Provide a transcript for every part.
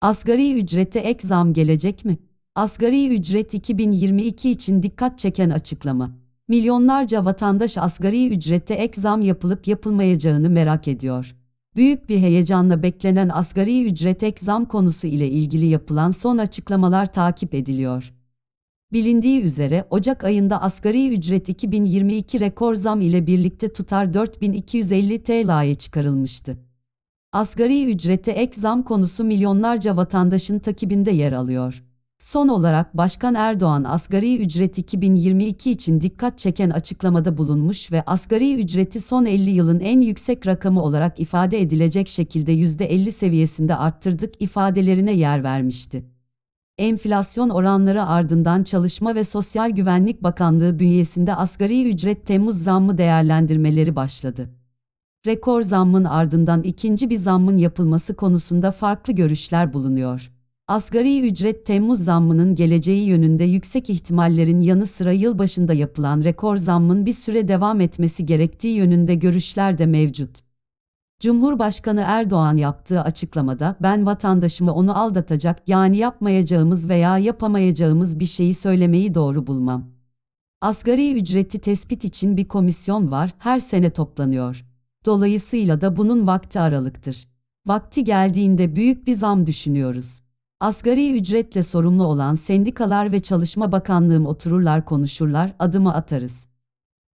Asgari ücrete ek zam gelecek mi? Asgari ücret 2022 için dikkat çeken açıklama. Milyonlarca vatandaş asgari ücrete ek zam yapılıp yapılmayacağını merak ediyor. Büyük bir heyecanla beklenen asgari ücret ek zam konusu ile ilgili yapılan son açıklamalar takip ediliyor. Bilindiği üzere Ocak ayında asgari ücret 2022 rekor zam ile birlikte tutar 4250 TL'ye çıkarılmıştı. Asgari ücrete ek zam konusu milyonlarca vatandaşın takibinde yer alıyor. Son olarak Başkan Erdoğan asgari ücret 2022 için dikkat çeken açıklamada bulunmuş ve asgari ücreti son 50 yılın en yüksek rakamı olarak ifade edilecek şekilde %50 seviyesinde arttırdık ifadelerine yer vermişti. Enflasyon oranları ardından Çalışma ve Sosyal Güvenlik Bakanlığı bünyesinde asgari ücret Temmuz zammı değerlendirmeleri başladı. Rekor zammın ardından ikinci bir zammın yapılması konusunda farklı görüşler bulunuyor. Asgari ücret Temmuz zammının geleceği yönünde yüksek ihtimallerin yanı sıra yılbaşında yapılan rekor zammın bir süre devam etmesi gerektiği yönünde görüşler de mevcut. Cumhurbaşkanı Erdoğan yaptığı açıklamada ben vatandaşımı onu aldatacak yani yapmayacağımız veya yapamayacağımız bir şeyi söylemeyi doğru bulmam. Asgari ücreti tespit için bir komisyon var, her sene toplanıyor. Dolayısıyla da bunun vakti aralıktır. Vakti geldiğinde büyük bir zam düşünüyoruz. Asgari ücretle sorumlu olan sendikalar ve Çalışma Bakanlığım otururlar konuşurlar, adımı atarız.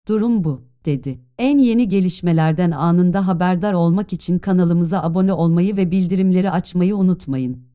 Durum bu, dedi. En yeni gelişmelerden anında haberdar olmak için kanalımıza abone olmayı ve bildirimleri açmayı unutmayın.